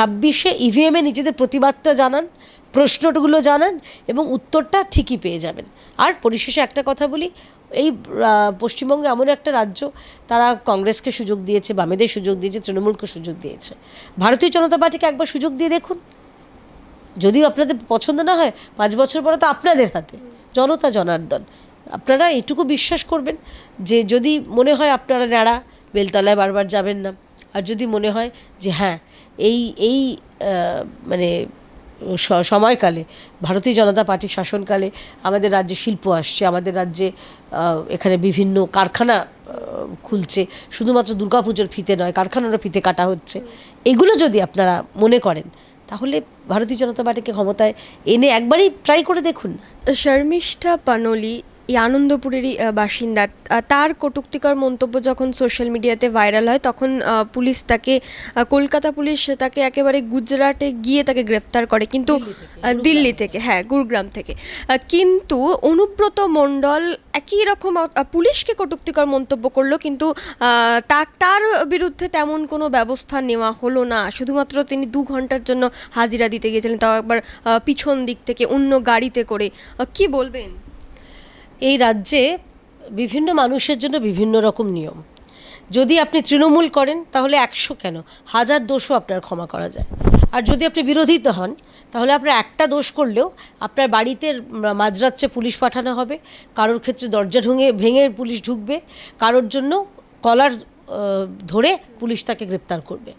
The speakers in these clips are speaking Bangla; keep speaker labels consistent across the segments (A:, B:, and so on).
A: ছাব্বিশে ইভিএমে নিজেদের প্রতিবাদটা জানান, প্রশ্নগুলো জানান এবং উত্তরটা ঠিকই পেয়ে যাবেন। আর পরিশেষে একটা কথা বলি, এই পশ্চিমবঙ্গে এমন একটা রাজ্য, তারা কংগ্রেসকে সুযোগ দিয়েছে, বামেদের সুযোগ দিয়েছে, তৃণমূলকে সুযোগ দিয়েছে। ভারতীয় জনতা পার্টিকে একবার সুযোগ দিয়ে দেখুন। যদিও আপনাদের পছন্দ না হয়, পাঁচ বছর পরে তো আপনাদের হাতে, জনতা জনার্দন। আপনারা এটুকু বিশ্বাস করবেন যে যদি মনে হয় আপনারা ন্যাড়া, বেলতলায় বারবার যাবেন না। আর যদি মনে হয় যে হ্যাঁ এই এই মানে সময়কালে, ভারতীয় জনতা পার্টির শাসনকালে আমাদের রাজ্যে শিল্প আসছে, আমাদের রাজ্যে এখানে বিভিন্ন কারখানা খুলছে, শুধুমাত্র দুর্গাপুজোর ফিতে নয়, কারখানারও ফিতে কাটা হচ্ছে। এগুলো যদি আপনারা মনে করেন, তাহলে ভারতীয় জনতা পার্টিকে ক্ষমতায় এনে একবারই ট্রাই করে দেখুন
B: শর্মিষ্ঠা পানলি এই আনন্দপুরেরই বাসিন্দা। তার কটুক্তিকর মন্তব্য যখন সোশ্যাল মিডিয়াতে ভাইরাল হয় তখন পুলিশ তাকে কলকাতা পুলিশ তাকে একেবারে গুজরাটে গিয়ে তাকে গ্রেফতার করে। কিন্তু দিল্লি থেকে হ্যাঁ গুরুগ্রাম থেকে। কিন্তু অনুব্রত মণ্ডল একই রকম পুলিশকে কটুক্তিকর মন্তব্য করল কিন্তু তা- তার বিরুদ্ধে তেমন কোনো ব্যবস্থা নেওয়া হলো না। শুধুমাত্র তিনি দু ঘণ্টার জন্য হাজিরা দিতে গিয়েছিলেন তাও একবার পিছন দিক থেকে অন্য গাড়িতে করে। কি বলবেন?
A: এই রাজ্যে বিভিন্ন মানুষের জন্য বিভিন্ন রকম নিয়ম। যদি আপনি তৃণমূল করেন, তাহলে একশো কেন? হাজার দোষও আপনার ক্ষমা করা যায়। আর যদি আপনি বিরোধিত হন, তাহলে আপনার একটা দোষ করলেও আপনার বাড়িতে মাঝরাত্রে পুলিশ পাঠানো হবে। কারোর ক্ষেত্রে দরজা ঢুঙে, ভেঙে পুলিশ ঢুকবে। কারোর জন্য কলার ধরে পুলিশ তাকে গ্রেপ্তার করবে।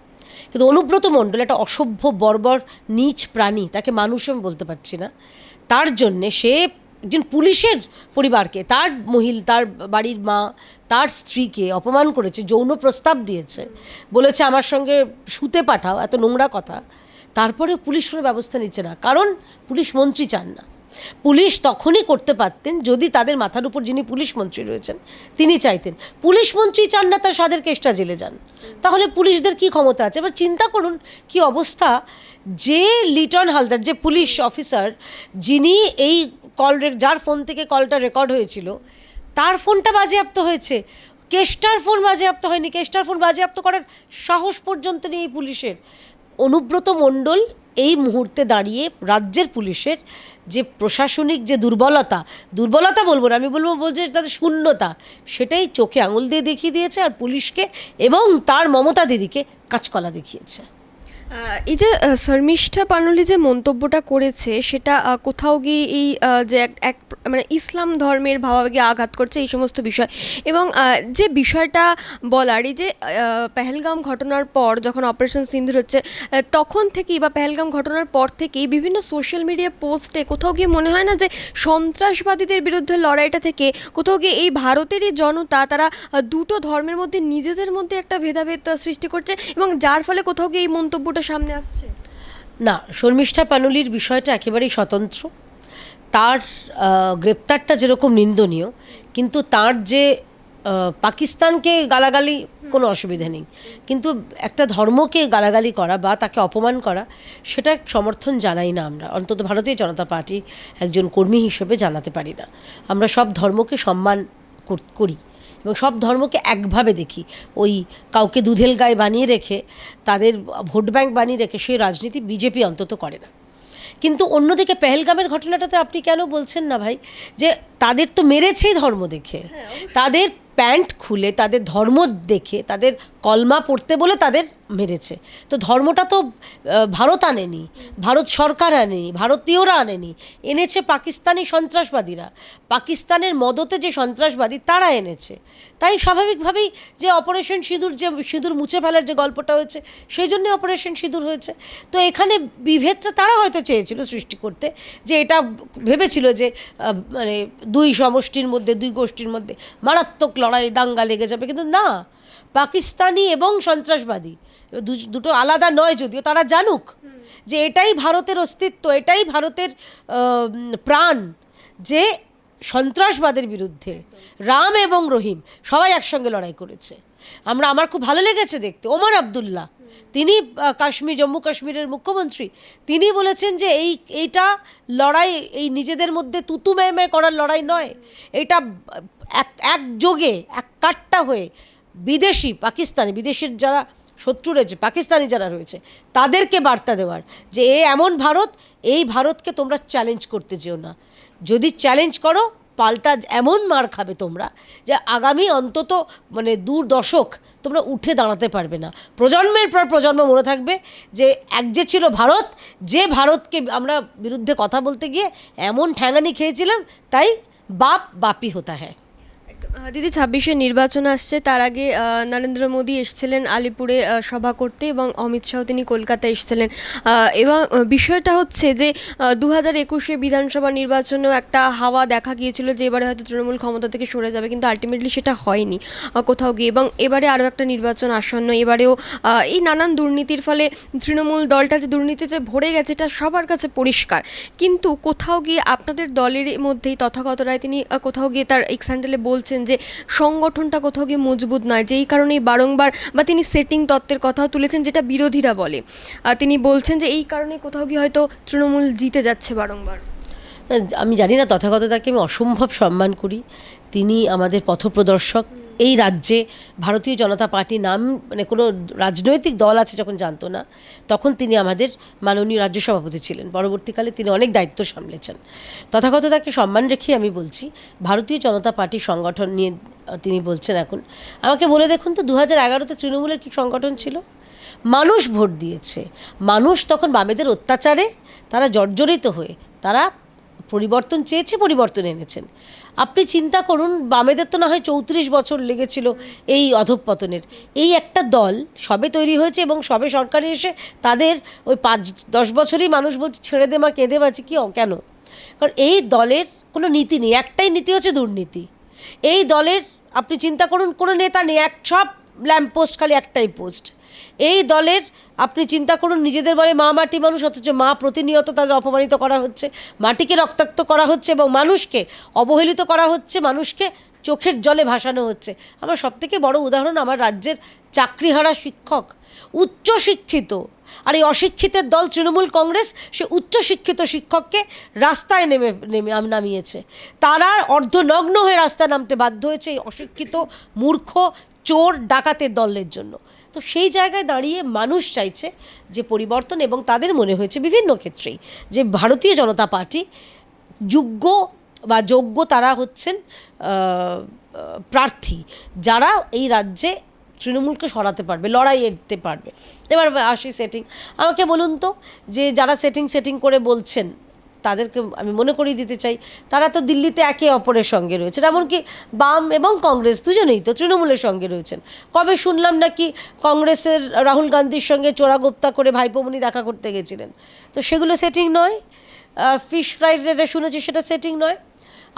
A: কিন্তু অনুব্রত মণ্ডল একটা অসভ্য, বর্বর, নীচ প্রাণী, তাকে মানুষ আমি বলতে পারছি না। তার জন্যে সে একজন পুলিশের পরিবারকে, তার মহিল, তার বাড়ির মা, তার স্ত্রীকে অপমান করেছে, যৌন প্রস্তাব দিয়েছে, বলেছে আমার সঙ্গে শুতে পাঠাও, এত নোংরা কথা। তারপরে পুলিশ কোনো ব্যবস্থা নিচ্ছে না, কারণ পুলিশ মন্ত্রী চান না। পুলিশ তখনই করতে পারতেন যদি তাদের মাথার উপর যিনি পুলিশ মন্ত্রী রয়েছেন, তিনি চাইতেন। পুলিশ মন্ত্রী চান না তার সাদের কেষ্টা জেলে যান। তাহলে পুলিশদের কি ক্ষমতা আছে? এবার চিন্তা করুন কি অবস্থা। যে লিটন হালদার, যে পুলিশ অফিসার, যিনি এই কল যার ফোন থেকে কলটা রেকর্ড হয়েছিল, তার ফোনটা বাজেয়াপ্ত হয়েছে। কেষ্টার ফোন বাজেয়াপ্ত হয়নি। কেষ্টার ফোন বাজেয়াপ্ত করার সাহস পর্যন্ত নেই এই পুলিশের। অনুব্রত মণ্ডল এই মুহূর্তে দাঁড়িয়ে রাজ্যের পুলিশের যে প্রশাসনিক যে দুর্বলতা দুর্বলতা বলব না, আমি বলব বলছে তাদের শূন্যতা, সেটাই চোখে আঙুল দিয়ে দেখিয়ে দিয়েছে আর পুলিশকে এবং তার মমতা দিদিকে কাঁচকলা দেখিয়েছে।
B: এই যে শর্মিষ্ঠা পানলি যে মন্তব্যটা করেছে, সেটা কোথাও গিয়ে এই যে এক এক মানে ইসলাম ধর্মের ভাবাবেগে আঘাত করছে এই সমস্ত বিষয়। এবং যে বিষয়টা বলার, এই যে পেহেলগাম ঘটনার পর যখন অপারেশন সিন্ধুর হচ্ছে তখন থেকেই বা পেহেলগাম ঘটনার পর থেকেই বিভিন্ন সোশ্যাল মিডিয়া পোস্টে কোথাও গিয়ে মনে হয় না যে সন্ত্রাসবাদীদের বিরুদ্ধে লড়াইটা থেকে কোথাও গিয়ে এই ভারতেরই জনতা, তারা দুটো ধর্মের মধ্যে নিজেদের মধ্যে একটা ভেদাভেদ সৃষ্টি করছে এবং যার ফলে কোথাও গিয়ে এই মন্তব্যটা সামনে আসছে?
A: না, শর্মিষ্ঠা পানুলির বিষয়টা একেবারেই স্বতন্ত্র। তার গ্রেপ্তারটা যেরকম নিন্দনীয়, কিন্তু তার যে পাকিস্তানকে গালাগালি, কোনো অসুবিধা নেই। কিন্তু একটা ধর্মকে গালাগালি করা বা তাকে অপমান করা, সেটা সমর্থন জানাই না আমরা। অন্তত ভারতীয় জনতা পার্টি একজন কর্মী হিসেবে জানাতে পারি না। আমরা সব ধর্মকে সম্মান করি। এবং সব ধর্মকে একভাবে দেখি। ওই কাউকে দুধেল গায়ে বানিয়ে রেখে তাদের ভোট ব্যাংক বানিয়ে রেখে সেই রাজনীতি বিজেপি অন্তত করে না। কিন্তু অন্যদিকে পেহেলগামের ঘটনাটাতে আপনি কেন বলছেন না ভাই? যে তাদের তো মেরেছেই ধর্ম দেখে। তাদের প্যান্ট খুলে তাদের ধর্ম দেখে তাদের কলমা পড়তে বলে তাদের মেরেছে। তো ধর্মটা তো ভারত আনেনি, ভারত সরকার আনেনি, ভারতীয়রা আনেনি। এনেছে পাকিস্তানি সন্ত্রাসবাদীরা। পাকিস্তানের মদতে যে সন্ত্রাসবাদী তারা এনেছে। তাই স্বাভাবিকভাবেই যে অপারেশন সিঁদুর যে সিঁদুর মুছে ফেলার যে গল্পটা হয়েছে, সেই জন্য অপারেশন সিঁদুর হয়েছে। তো এখানে বিভেদটা তারা হয়তো চেয়েছিল সৃষ্টি করতে, যে এটা ভেবেছিল যে মানে দুই সমষ্টির মধ্যে, দুই গোষ্ঠীর মধ্যে মারাত্মক লড়াই দাঙ্গা লেগে যাবে। কিন্তু না পাকিস্তানি এবং সন্ত্রাসবাদী। দুটো আলাদা নয় যদিও, তারা জানুক যে এটাই ভারতের অস্তিত্ব, এটাই ভারতের প্রাণ যে সন্ত্রাসবাদের বিরুদ্ধে রাম এবং রহিম সবাই একসঙ্গে লড়াই করেছে। আমরা, আমার খুব ভালো লেগেছে দেখতে। ওমর আবদুল্লাহ, তিনি কাশ্মীর, জম্মু কাশ্মীরের মুখ্যমন্ত্রী, তিনি বলেছেন যে এই, এইটা লড়াই, এই নিজেদের মধ্যে তুতু মেয়ে করার লড়াই নয়। এটা এক একযোগে এক কাট্টা হয়ে বিদেশি, পাকিস্তানি বিদেশের যারা শত্রু রয়েছে, পাকিস্তানি যারা রয়েছে, তাদেরকে বার্তা দেওয়ার যে এ এমন ভারত, এই ভারতকে তোমরা চ্যালেঞ্জ করতে যেও না। যদি চ্যালেঞ্জ করো, পাল্টা এমন মার খাবে তোমরা যে আগামী অন্তত মানে দূর দশক তোমরা উঠে দাঁড়াতে পারবে না। প্রজন্মের পর প্রজন্ম মনে থাকবে যে এক যে ছিল ভারত, যে ভারতকে আমরা বিরুদ্ধে কথা বলতে গিয়ে এমন ঠ্যাঙানি খেয়েছিলাম, তাই বাপ বাপি হতা হ্যাঁ
B: দিদি, ছাব্বিশে নির্বাচন আসছে, তার আগে নরেন্দ্র মোদী এসেছিলেন আলিপুরে সভা করতে এবং অমিত শাহ তিনি কলকাতায় এসেছিলেন। এবং বিষয়টা হচ্ছে যে দু হাজার একুশে বিধানসভা নির্বাচনেও একটা হাওয়া দেখা গিয়েছিল যে, এবারে হয়তো তৃণমূল ক্ষমতা থেকে সরে যাবে, কিন্তু আলটিমেটলি সেটা হয়নি কোথাও গিয়ে। এবং এবারে আরও একটা নির্বাচন আসন্ন, এবারেও এই নানান দুর্নীতির ফলে তৃণমূল দলটা যে দুর্নীতিতে ভরে গেছে, এটা সবার কাছে পরিষ্কার। কিন্তু কোথাও গিয়ে আপনাদের দলের মধ্যেই তথাগত রায় তিনি কোথাও গিয়ে তার এক্সান্ডেলে হ্যান্ডেলে বলছেন যে সংগঠনটা কোথাও গিয়ে মজবুত নয়, যেই কারণে বারংবার বা তিনি সেটিং তত্ত্বের কথাও তুলেছেন যেটা বিরোধীরা বলে। আর তিনি বলছেন যে এই কারণে কোথাও গিয়ে হয়তো তৃণমূল জিতে যাচ্ছে বারংবার।
A: আমি জানি না তথাগত তাকে আমি অসম্ভব সম্মান করি। তিনি আমাদের পথপ্রদর্শক। এই রাজ্যে ভারতীয় জনতা পার্টি নাম মানে কোনো রাজনৈতিক দল আছে যখন জানতো না, তখন তিনি আমাদের মাননীয় রাজ্য সভাপতি ছিলেন। পরবর্তীকালে তিনি অনেক দায়িত্ব সামলেছেন। তথাগত তাকে সম্মান রেখে আমি বলছি, ভারতীয় জনতা পার্টি সংগঠন নিয়ে তিনি বলছেন এখন, আমাকে বলে দেখুন তো দু হাজার এগারোতে তৃণমূলের কী সংগঠন ছিল? মানুষ ভোট দিয়েছে। মানুষ তখন বামেদের অত্যাচারে, তারা জর্জরিত হয়ে, তারা পরিবর্তন চেয়েছে, পরিবর্তন এনেছেন। আপনি চিন্তা করুন, বামেদের তো না হয় চৌত্রিশ বছর লেগেছিল এই অধঃপতনের। এই একটা দল সবে তৈরি হয়েছে এবং সবে সরকারে এসে তাদের ওই পাঁচ, দশ বছরই মানুষ বলছে, ছেড়ে দে মা, কেঁদে বাঁচি। কি কেন? কারণ এই দলের কোনো নীতি নেই, একটাই নীতি হচ্ছে দুর্নীতি। এই দলের, আপনি চিন্তা করুন, কোনো নেতা নেই, এক সব ল্যাম্প পোস্ট খালি একটাই পোস্ট। এই দলের আপনি চিন্তা করুন, নিজেদের বলে মা মাটি মানুষ, অথচ মা প্রতিনিয়ত তাদের অপমানিত করা হচ্ছে, মাটিকে রক্তাক্ত করা হচ্ছে এবং মানুষকে অবহেলিত করা হচ্ছে, মানুষকে চোখের জলে ভাসানো হচ্ছে। আমার সবথেকে বড় উদাহরণ আমার রাজ্যের চাকরিহারা শিক্ষক, উচ্চ শিক্ষিত। আর এই অশিক্ষিতের দল তৃণমূল কংগ্রেস, সে উচ্চ শিক্ষিত শিক্ষককে রাস্তায় নেমে নেমে নামিয়েছে। তারা অর্ধনগ্ন হয়ে রাস্তায় নামতে বাধ্য হয়েছে এই অশিক্ষিত, মূর্খ, চোর, ডাকাতের দলের জন্য। তো সেই জায়গায় দাঁড়িয়ে মানুষ চাইছে যে পরিবর্তন এবং তাদের মনে হয়েছে বিভিন্ন ক্ষেত্রেই যে ভারতীয় জনতা পার্টি যোগ্য বা যোগ্য তারা হচ্ছেন প্রার্থী যারা এই রাজ্যে তৃণমূলকে সরাতে পারবে, লড়াই এড়তে পারবে। এবার আসি সেটিং আমাকে বলুন তো যে যারা সেটিং সেটিং করে বলছেন তাদেরকে আমি মনে করিয়ে দিতে চাই। তারা তো দিল্লিতে একে অপরের সঙ্গে রয়েছেন। এমনকি বাম এবং কংগ্রেস দুজনেই তো তৃণমূলের সঙ্গে রয়েছেন। কবে শুনলাম নাকি কংগ্রেসের রাহুল গান্ধীর সঙ্গে চোরাগোপ্তা করে ভাইপোমনি দেখা করতে গেছিলেন? তো সেগুলো সেটিং নয়। ফিশ ফ্রাইড যেটা শুনেছি সেটা সেটিং নয়।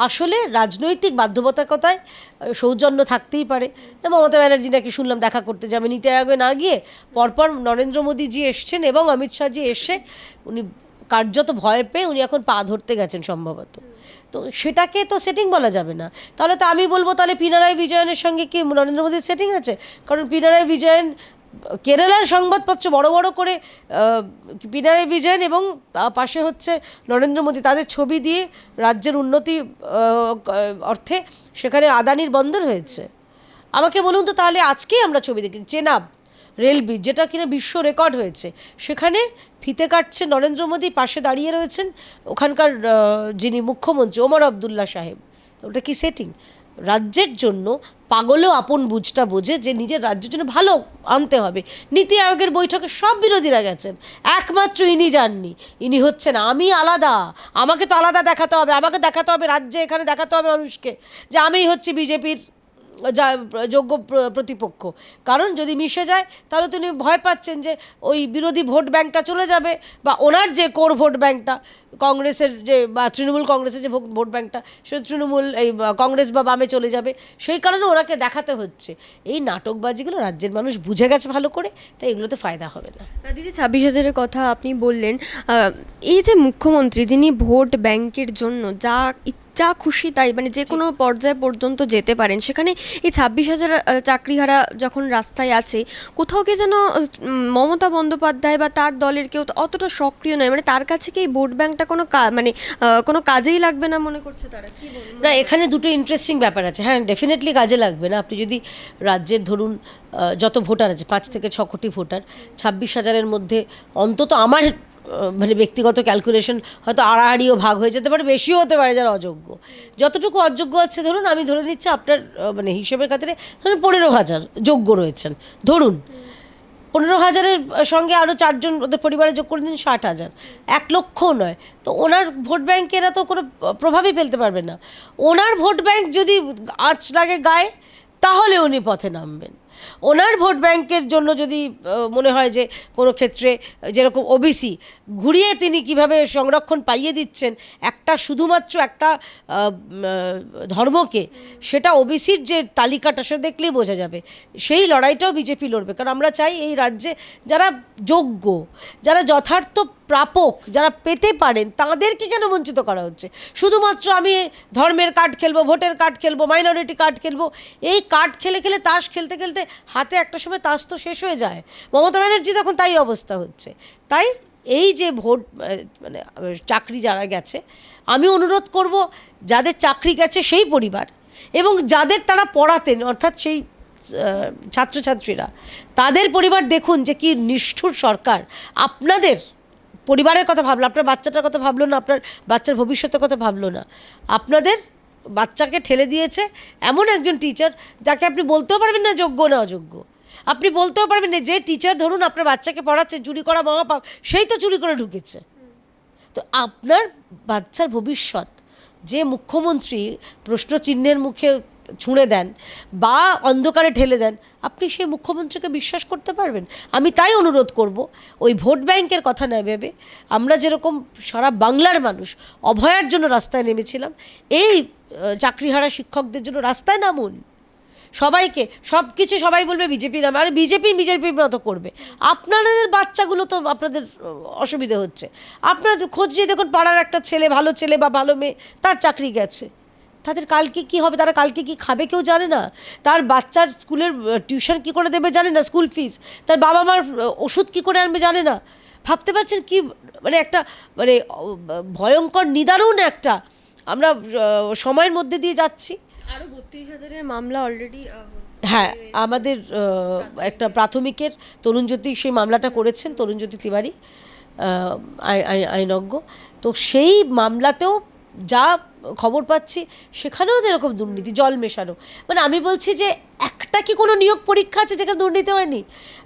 A: আসলে রাজনৈতিক বাধ্যবাধকতায় সৌজন্য থাকতেই পারে। মমতা ব্যানার্জি নাকি শুনলাম দেখা করতে যাবে নীতি আয়োগে না গিয়ে পরপর নরেন্দ্র মোদীজি এসছেন এবং অমিত শাহজি এসে উনি কার্যত ভয় পেয়ে উনি এখন পা ধরতে গেছেন সম্ভবত। তো সেটাকে তো সেটিং বলা যাবে না। তাহলে তো আমি বলব তাহলে পিনারাই বিজয়নের সঙ্গে কি নরেন্দ্র মোদীর সেটিং আছে? কারণ পিনারাই বিজয়ন কেরালার সংবাদপত্র বড় বড় করে আহ, পিনারাই বিজয়ন এবং পাশে হচ্ছে নরেন্দ্র মোদী। তাদের ছবি দিয়ে রাজ্যের উন্নতি অর্থে সেখানে আদানির বন্দর হয়েছে। আমাকে বলুন তো তাহলে আজকেই আমরা ছবি দেখি। চেনাব। রেল ব্রিজ, যেটা কিনা বিশ্ব রেকর্ড হয়েছে। সেখানে ফিতে কাটছে নরেন্দ্র মোদী, পাশে দাঁড়িয়ে রয়েছেন ওখানকার যিনি মুখ্যমন্ত্রী, ওমর আবদুল্লা সাহেব। ওটা কি সেটিং রাজ্যের জন্য পাগলেও আপন বুঝটা বোঝে যে নিজের রাজ্যের জন্য ভালো আনতে হবে। নীতি আয়োগের বৈঠকে সব বিরোধীরা গেছেন। একমাত্র ইনি যাননি। ইনি হচ্ছেন, আমি আলাদা। আমাকে তো আলাদা দেখাতে হবে, আমাকে দেখাতে হবে রাজ্যে, এখানে দেখাতে হবে মানুষকে। যে আমিই হচ্ছে বিজেপির যা, যোগ্য প্রতিপক্ষ। কারণ যদি মিশে যায়, তাহলে তিনি ভয় পাচ্ছেন যে ওই বিরোধী ভোট ব্যাংকটা চলে যাবে বা ওনার যে কোর ভোট ব্যাংকটা, কংগ্রেসের যে বা তৃণমূল কংগ্রেসের যে ভোট- ব্যাংকটা, সে তৃণমূল এই কংগ্রেস বা বামে চলে যাবে। সেই কারণে ওনাকে দেখাতে হচ্ছে। এই নাটকবাজিগুলো রাজ্যের মানুষ বুঝে গেছে ভালো করে, তাই এগুলোতে ফায়দা হবে না।
B: দিদি, ছাব্বিশ হাজারের কথা আপনি বললেন এই যে মুখ্যমন্ত্রী, যিনি ভোট ব্যাংকের জন্য যা যা খুশি তাই মানে যে কোনো পর্যায় পর্যন্ত যেতে পারেন। সেখানে এই ছাব্বিশ হাজার চাকরিহারা যখন রাস্তায় আছে, কোথাও কি যেন মমতা বন্দ্যোপাধ্যায় বা তার দলের কেউ অতটা সক্রিয় নয়। মানে তার কাছে কি এই ভোট ব্যাংকটা কোনো মানে কোনো কাজেই লাগবে না মনে করছে তারা?
A: না, এখানে দুটো ইন্টারেস্টিং ব্যাপার আছে। হ্যাঁ ডেফিনেটলি কাজে লাগবে না। আপনি যদি রাজ্যের ধরুন যত ভোটার আছে, পাঁচ থেকে ছ কোটি ভোটার, ছাব্বিশ হাজারের মধ্যে অন্তত আমার মানে ব্যক্তিগত ক্যালকুলেশন হয়তো আড়াআড়িও ভাগ হয়ে যেতে পারে, বেশিও হতে পারে যারা অযোগ্য। যতটুকু অযোগ্য আছে ধরুন, আমি ধরে নিচ্ছি আপনার মানে হিসেবের খাতিরে ধরুন পনেরো হাজার যোগ্য রয়েছেন। ধরুন, পনেরো হাজারের সঙ্গে আরও চারজন ওদের পরিবারে যোগ করে দিন ষাট হাজার। এক লক্ষও নয়। তো ওনার ভোট ব্যাংকে এরা তো কোনো প্রভাবই ফেলতে পারবে না। ওনার ভোট ব্যাংক যদি আঁচ লাগে গায়ে, তাহলে উনি পথে নামবেন। ওনার ভোট ব্যাংকের জন্য যদি মনে হয় যে কোনো ক্ষেত্রে যেরকম ওবিসি ঘুরিয়ে তিনি কীভাবে সংরক্ষণ পাইয়ে দিচ্ছেন, একটা শুধুমাত্র একটা ধর্মকে, সেটা ওবিসির যে তালিকাটা সে দেখলেই বোঝা যাবে। সেই লড়াইটাও বিজেপি লড়বে। কারণ আমরা চাই এই রাজ্যে যারা যোগ্য, যারা যথার্থ প্রাপক যারা পেতে পারেন, তাদেরকে কেন বঞ্চিত করা হচ্ছে? শুধুমাত্র আমি ধর্মের কার্ড খেলব, ভোটের কার্ড খেলব মাইনরিটি কার্ড খেলব, এই কার্ড খেলে খেলে তাস খেলতে খেলতে হাতে একটা সময় তাস তো শেষ হয়ে যায়। মমতা ব্যানার্জি তখন তাই অবস্থা হচ্ছে। তাই এই যে ভোট মানে চাকরি যারা গেছে, আমি অনুরোধ করব, যাদের চাকরি গেছে সেই পরিবার এবং যাদের তারা পড়াতেন, অর্থাৎ সেই ছাত্রছাত্রীরা, তাদের পরিবার দেখুন যে কি নিষ্ঠুর সরকার। আপনাদের পরিবারের কথা ভাবলো, আপনার বাচ্চাটার কথা ভাবলো না, আপনার বাচ্চার ভবিষ্যতের কথা ভাবলো না। আপনাদের বাচ্চাকে ঠেলে দিয়েছে এমন একজন টিচার যাকে আপনি বলতেও পারবেন না যোগ্য না অযোগ্য। আপনি বলতেও পারবেন না যে টিচার ধরুন আপনার বাচ্চাকে পড়াচ্ছে, চুরি করা মা বাপ সেই তো চুরি করে ঢুকেছে। তো আপনার বাচ্চার ভবিষ্যৎ, যে মুখ্যমন্ত্রী প্রশ্নচিহ্নের মুখে ছুঁড়ে দেন বা অন্ধকারে ঠেলে দেন, আপনি সেই মুখ্যমন্ত্রীকে বিশ্বাস করতে পারবেন। আমি তাই অনুরোধ করব, ওই ভোট ব্যাংকের কথা না ভেবে আমরা যেরকম সারা বাংলার মানুষ অভয়ার জন্য রাস্তায় নেমেছিলাম, এই চাকরিহারা শিক্ষকদের জন্য রাস্তায় নামুন। সবাইকে সব কিছু সবাই বলবে বিজেপি নামে, আর বিজেপি বিজেপির মতো করবে। আপনাদের বাচ্চাগুলো তো আপনাদের অসুবিধে হচ্ছে। আপনারা খোঁজ নিয়ে দেখুন, পাড়ার একটা ছেলে, ভালো ছেলে বা ভালো মেয়ে, তার চাকরি গেছে। তাদের কালকে কি হবে তারা কালকে কি খাবে কেউ জানে না। তার বাচ্চার স্কুলের টিউশন কি করে দেবে জানে না স্কুল ফিস। তার বাবা মার ওষুধ কি করে আনবে জানে না। ভাবতে পারছেন কি মানে একটা মানে ভয়ঙ্কর নিদারুণ একটা আমরা সময়ের মধ্যে দিয়ে যাচ্ছি।
B: আরও বত্রিশ হাজারের মামলা অলরেডি
A: হ্যাঁ আমাদের একটা প্রাথমিকের তরুণজ্যোতি সেই মামলাটা করেছেন তরুণজ্যোতি তিওয়ারি আই- আই- আইনজ্ঞ। তো সেই মামলাতেও যা খবর পাচ্ছি সেখানেও যেরকম দুর্নীতি জল মেশানো। মানে আমি বলছি যে একটা কি কোনো নিয়োগ পরীক্ষা আছে যেখানে দুর্নীতি হয়নি?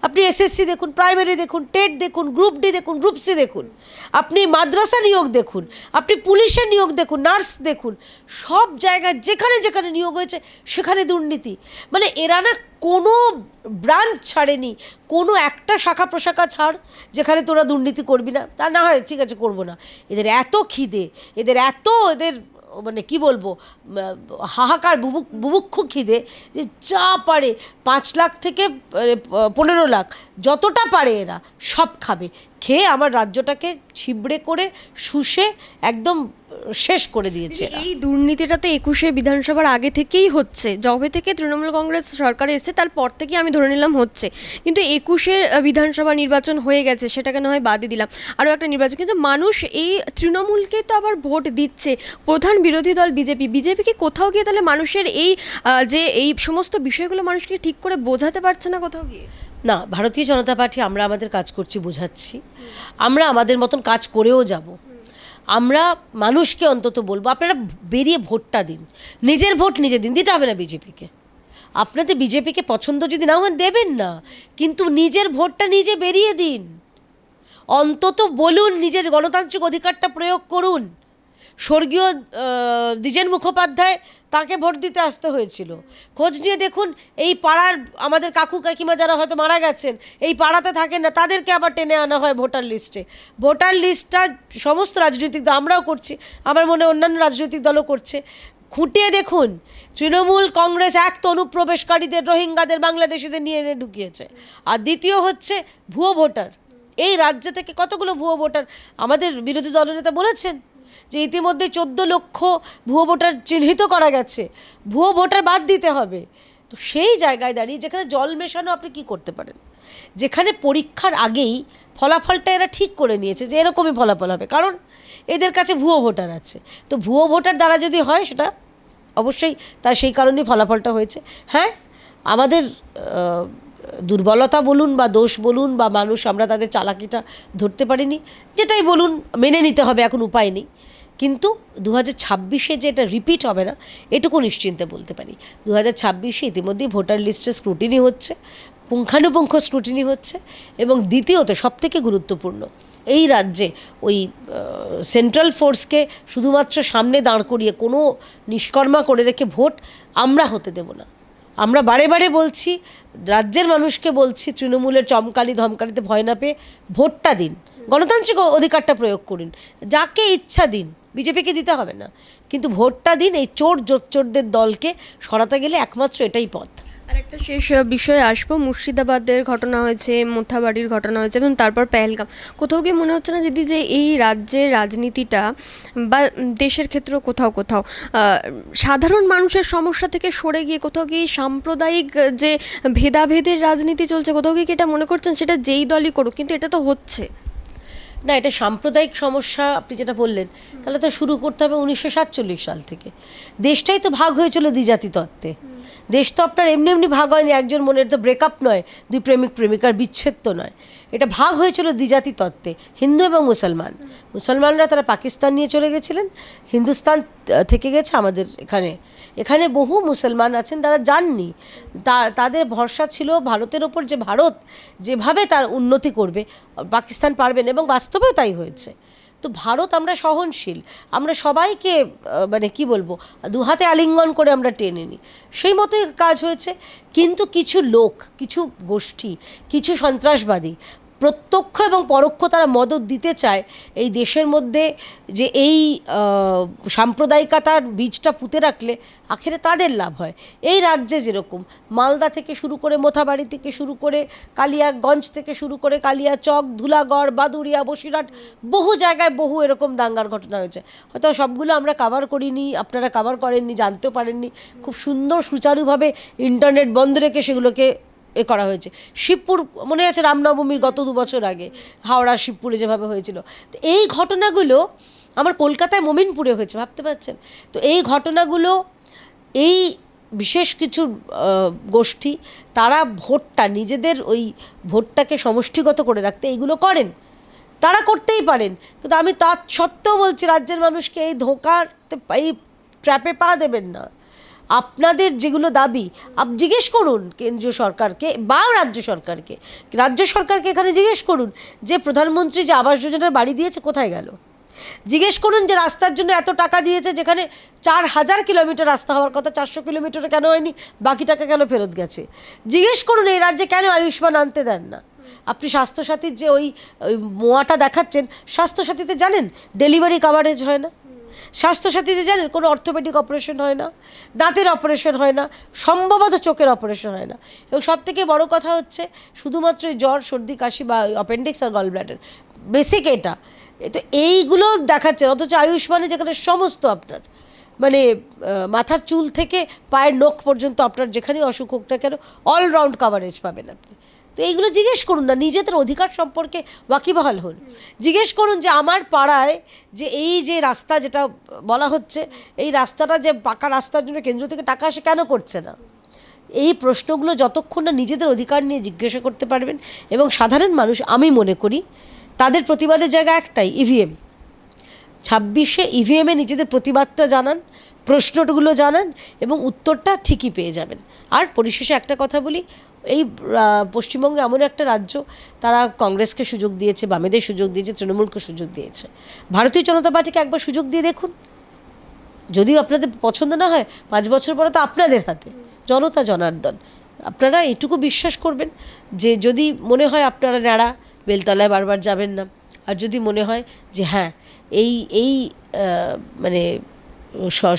A: আপনি এসএসসি দেখুন প্রাইমারি দেখুন টেট দেখুন গ্রুপ ডি দেখুন গ্রুপ সি দেখুন। আপনি মাদ্রাসা নিয়োগ দেখুন, আপনি পুলিশের নিয়োগ দেখুন, নার্স দেখুন, সব জায়গায় যেখানে যেখানে নিয়োগ হয়েছে, সেখানে দুর্নীতি। মানে এরা না কোনো ব্রাঞ্চ ছাড়েনি, কোনো একটা শাখা প্রশাখা ছাড়, যেখানে তোরা দুর্নীতি করবি না। তা না হয়, ঠিক আছে, করব না। এদের এত খিদে, এদের এত এদের মানে কি বলব হাহাকার, বুবুক বুভুক্ষু খিদে যে যা পারে পাঁচ লাখ থেকে পনেরো লাখ যতটা পারে এরা সব খাবে। খেয়ে আমার রাজ্যটাকে ছিবড়ে করে শুষে একদম শেষ করে দিয়েছে।
B: এই দুর্নীতিটা তো একুশে বিধানসভার আগে থেকেই হচ্ছে। যবে থেকে তৃণমূল কংগ্রেস সরকারে এসেছে, তারপর থেকে আমি ধরে নিলাম হচ্ছে। কিন্তু একুশে বিধানসভা নির্বাচন হয়ে গেছে, সেটাকে না হয় বাদই দিলাম। আরও একটা নির্বাচন, কিন্তু মানুষ এই তৃণমূলকে তো আবার ভোট দিচ্ছে। প্রধান বিরোধী দল বিজেপি, বিজেপিকে কোথাও গিয়ে তাহলে মানুষের এই যে এই সমস্ত বিষয়গুলো মানুষকে ঠিক করে বোঝাতে পারছে না কোথাও গিয়ে?
A: না, ভারতীয় জনতা পার্টি আমরা আমাদের কাজ করছি, বোঝাচ্ছি। আমরা আমাদের মতন কাজ করেও যাব। আমরা মানুষকে অন্তত বলব, আপনারা বেরিয়ে ভোটটা দিন। নিজের ভোট নিজে দিন, দিতে হবে না বিজেপিকে। আপনাদের বিজেপিকে পছন্দ যদি না হন দেবেন না। কিন্তু নিজের ভোটটা নিজে বেরিয়ে দিন। অন্তত বলুন, নিজের গণতান্ত্রিক অধিকারটা প্রয়োগ করুন। স্বর্গীয় দ্বিজেন মুখোপাধ্যায় তাকে ভোট দিতে আসতে হয়েছিল। খোঁজ নিয়ে দেখুন, এই পাড়ার আমাদের কাকু কাকিমা যারা হয়তো মারা গেছেন, এই পাড়াতে থাকেন না, তাদেরকে আবার টেনে আনা হয় ভোটার লিস্টে। ভোটার লিস্টটা সমস্ত রাজনৈতিক দল, আমরাও করছি, আমার মনে অন্যান্য রাজনৈতিক দলও করছে। খুঁটিয়ে দেখুন, তৃণমূল কংগ্রেস এক তো অনুপ্রবেশকারীদের রোহিঙ্গাদের, বাংলাদেশিদের নিয়ে এনে ঢুকিয়েছে। আর দ্বিতীয় হচ্ছে ভুয়ো ভোটার। এই রাজ্য থেকে কতগুলো ভুয়ো ভোটার আমাদের বিরোধী দলনেতা বলেছেন? যে ইতিমধ্যে চোদ্দ লক্ষ ভুয়ো ভোটার চিহ্নিত করা গেছে। ভুয়ো ভোটার বাদ দিতে হবে। তো সেই জায়গায় দাঁড়িয়ে যেখানে জল মেশানো আপনি কি করতে পারেন? যেখানে পরীক্ষার আগেই ফলাফলটা এরা ঠিক করে নিয়েছে যে এরকমই ফলাফল হবে। কারণ এদের কাছে ভুয়ো ভোটার আছে। তো ভুয়ো ভোটার দ্বারা যদি হয় সেটা অবশ্যই তার সেই কারণেই ফলাফলটা হয়েছে। হ্যাঁ আমাদের দুর্বলতা বলুন বা দোষ বলুন বা মানুষ আমরা তাদের চালাকিটা ধরতে পারিনি, যেটাই বলুন মেনে নিতে হবে, এখন উপায় নেই। কিন্তু দু হাজার ছাব্বিশে যে এটা রিপিট হবে না, এটুকু নিশ্চিন্তে বলতে পারি। দু হাজার ছাব্বিশে ইতিমধ্যেই ভোটার লিস্টে স্ক্রুটিনি হচ্ছে, পুঙ্খানুপুঙ্খ স্ক্রুটিনি হচ্ছে এবং দ্বিতীয়ত সবথেকে গুরুত্বপূর্ণ, এই রাজ্যে ওই সেন্ট্রাল ফোর্সকে শুধুমাত্র সামনে দাঁড় করিয়ে কোনো নিষ্কর্মা করে রেখে ভোট আমরা হতে দেব না। আমরা বারে বারে বলছি, রাজ্যের মানুষকে বলছি, তৃণমূলের চমকালি ধমকালিতে ভয় না পেয়ে ভোটটা দিন। গণতান্ত্রিক অধিকারটা প্রয়োগ করুন, যাকে ইচ্ছা দিন। বিজেপিকে দিতে হবে না। কিন্তু ভোটটা দিন এই চোর জোচ্চোরদের দলকে সরাতে গেলে একমাত্র এটাই পথ।
B: আর একটা শেষ বিষয়ে আসব। মুর্শিদাবাদের ঘটনা হয়েছে, মোথাবাড়ির ঘটনা হয়েছে এবং তারপর পেহেলগাম। কোথাও গিয়ে মনে হচ্ছে না দিদি যে এই রাজ্যের রাজনীতিটা বা দেশের ক্ষেত্রেও কোথাও কোথাও সাধারণ মানুষের সমস্যা থেকে সরে গিয়ে কোথাও গিয়ে সাম্প্রদায়িক যে ভেদাভেদের রাজনীতি চলছে, কোথাও গিয়ে কি এটা মনে করছেন? সেটা যেই দলই করুক, কিন্তু এটা তো হচ্ছে।
A: না, এটা সাম্প্রদায়িক সমস্যা, আপনি যেটা বললেন, তাহলে তো শুরু করতে হবে উনিশশো সাতচল্লিশ সাল থেকে। দেশটাই তো ভাগ হয়েছিল দ্বিজাতি তত্ত্বে দেশ তো আপনার এমনি এমনি ভাগ হয়নি, একজন মনের তো ব্রেকআপ নয়, দুই প্রেমিক প্রেমিকার বিচ্ছেদ তো নয়। এটা ভাগ হয়েছিল দ্বিজাতি তত্ত্বে, হিন্দু এবং মুসলমান। মুসলমানরা তারা পাকিস্তান নিয়ে চলে গেছিলেন, হিন্দুস্তান থেকে গেছে আমাদের এখানে। এখানে বহু মুসলমান আছেন, তারা যাননি তা- তাদের ভরসা ছিল ভারতের ওপর যে ভারত যেভাবে তার উন্নতি করবে, পাকিস্তান পারবেন এবং বাস্তবেও তাই হয়েছে। তো ভারত আমরা সহনশীল, আমরা সবাইকে মানে কি বলব দুহাতে আলিঙ্গন করে আমরা টেনে নিই। সেই মতোই কাজ হয়েছে। কিন্তু কিছু লোক, কিছু গোষ্ঠী, কিছু সন্ত্রাসবাদী প্রত্যক্ষ এবং পরোক্ষ তারা মদত দিতে চায়, এই দেশের মধ্যে যে এই সাম্প্রদায়িকতার বীজটা পুঁতে রাখলে আখেরে তাদের লাভ হয়। এই রাজ্যে যেরকম মালদা থেকে শুরু করে মোথাবাড়ি থেকে শুরু করে কালিয়াগঞ্জ থেকে শুরু করে কালিয়াচক ধুলাগড়, বাদুড়িয়া, বসিরহাট, বহু জায়গায় বহু এরকম দাঙ্গার ঘটনা হয়েছে। হয়তো সবগুলো আমরা কাভার করিনি, আপনারা কাভার করেননি, জানতেও পারেননি। খুব সুন্দর সুচারুভাবে ইন্টারনেট বন্ধ রেখে সেগুলোকে এ করা হয়েছে। শিবপুর, মনে আছে রামনবমীর গত দু বছর আগে, হাওড়া, শিবপুরে যেভাবে হয়েছিল। তো এই ঘটনাগুলো আমার কলকাতায় মোমিনপুরে হয়েছে, ভাবতে পারছেন? তো এই ঘটনাগুলো, এই বিশেষ কিছু গোষ্ঠী, তারা ভোটটা, নিজেদের ওই ভোটটাকে সমষ্টিগত করে রাখতে এইগুলো করেন। তারা করতেই পারেন, কিন্তু আমি তা সত্ত্বেও বলছি, রাজ্যের মানুষকে এই ধোকার, এই ট্র্যাপে পা দেবেন না। আপনাদের যেগুলো দাবি, আপ জিজ্ঞেস করুন কেন্দ্রীয় সরকারকে বা রাজ্য সরকারকে। রাজ্য সরকারকে এখানে জিজ্ঞেস করুন যে প্রধানমন্ত্রী যে আবাস যোজনার বাড়ি দিয়েছে কোথায় গেল? জিজ্ঞেস করুন যে রাস্তার জন্য এত টাকা দিয়েছে যেখানে চার হাজার কিলোমিটার রাস্তা হওয়ার কথা, চারশো কিলোমিটারে কেন হয়নি? বাকি টাকা কেন ফেরত গেছে? জিজ্ঞেস করুন এই রাজ্যে কেন আয়ুষ্মান আনতে দেন না? আপনি স্বাস্থ্যসাথীর যে ওই মোয়াটা দেখাচ্ছেন, স্বাস্থ্যসাথীতে জানেন? ডেলিভারি কাভারেজ হয় না? স্বাস্থ্যসাথীতে জানেন, কোনো অর্থোপেডিক অপারেশন হয় না, দাঁতের অপারেশন হয় না, সম্ভবত চোখের অপারেশন হয় না। এবং সব থেকে বড় কথা হচ্ছে, শুধুমাত্র জ্বর, সর্দি, কাশি বা অ্যাপেন্ডিক্স আর গল ব্লাডার বেসিক এটা। তো এইগুলো দেখাচ্ছেন অথচ আয়ুষ্মানে যেখানে সমস্ত আপনার মানে মাথার চুল থেকে পায়ের নখ পর্যন্ত আপনার যেখানেই অসুখ হোক না কেন অলরাউন্ড কাভারেজ পাবেন আপনি। তো এইগুলো জিজ্ঞেস করুন না, নিজেদের অধিকার সম্পর্কে ওয়াকিবহাল হন। জিজ্ঞেস করুন যে আমার পাড়ায় যে এই যে রাস্তা যেটা বলা হচ্ছে, এই রাস্তাটা যে পাকা রাস্তার জন্য কেন্দ্র থেকে টাকা আসে কেন করছে না? এই প্রশ্নগুলো যতক্ষণ না নিজেদের অধিকার নিয়ে জিজ্ঞাসা করতে পারবেন এবং সাধারণ মানুষ, আমি মনে করি তাদের প্রতিবাদের জায়গা একটাই ইভিএম ছাব্বিশে ইভিএমে নিজেদের প্রতিবাদটা জানান, প্রশ্নগুলো জানান এবং উত্তরটা ঠিকই পেয়ে যাবেন। আর পরিশেষে একটা কথা বলি এই পশ্চিমবঙ্গে এমন একটা রাজ্য, তারা কংগ্রেসকে সুযোগ দিয়েছে, বামেদের সুযোগ দিয়েছে, তৃণমূলকে সুযোগ দিয়েছে। ভারতীয় জনতা পার্টিকে একবার সুযোগ দিয়ে দেখুন। যদিও আপনাদের পছন্দ না হয়, পাঁচ বছর পরে তো আপনাদের হাতে, জনতা জনার্দন। আপনারা এটুকু বিশ্বাস করবেন যে যদি মনে হয় আপনারা ন্যাড়া, বেলতলায় বারবার যাবেন না। আর যদি মনে হয় যে হ্যাঁ এই এই মানে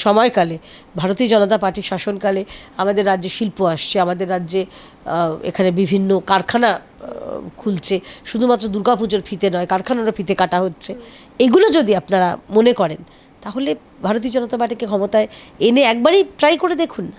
A: সময়কালে, ভারতীয় জনতা পার্টির শাসনকালে আমাদের রাজ্যে শিল্প আসছে, আমাদের রাজ্যে এখানে বিভিন্ন কারখানা খুলছে। শুধুমাত্র দুর্গাপুজোর ফিতে নয়, কারখানারও ফিতে কাটা হচ্ছে। এগুলো যদি আপনারা মনে করেন, তাহলে ভারতীয় জনতা পার্টিকে ক্ষমতায় এনে একবারই ট্রাই করে দেখুন না।